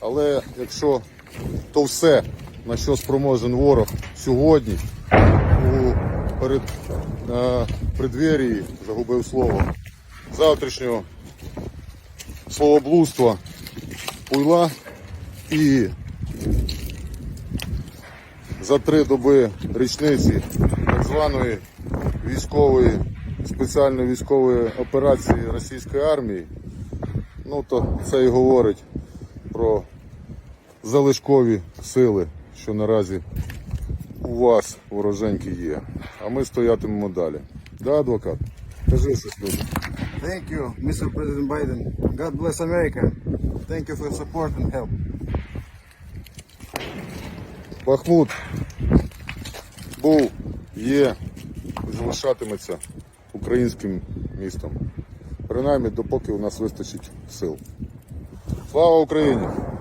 Але якщо то все, на що спроможен ворог сьогодні, у перед, на преддверії, загубив слово, завтрашнього словоблудства, пуйла і за три доби річниці так званої військової спеціальної військової операції російської армії, ну то це і говорить про залишкові сили, що наразі у вас вороженькі є. А ми стоятимемо далі. Да, адвокат? Кажи щось людям. Thank you, Mr. President Biden. God bless America. Thank you for support and help. Бахмут був, є залишатиметься українським містом. Принаймні, допоки у нас вистачить сил. Слава Україні!